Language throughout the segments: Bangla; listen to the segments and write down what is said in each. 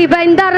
খালি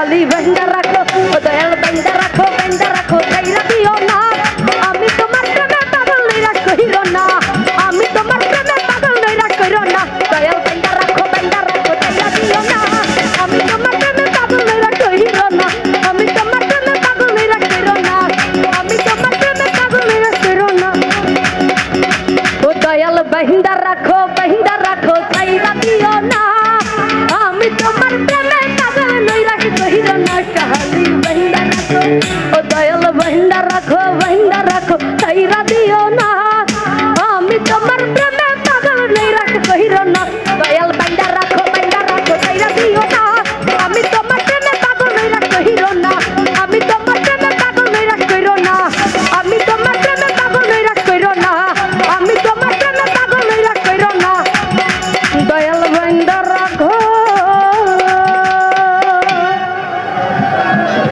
ಅಲ್ಲಿ ಬಂಡರಕ್ಕು ದಯಲ್ ಬಂಡರ রাখো বাইন্দা রাখো তাইরা দিও না।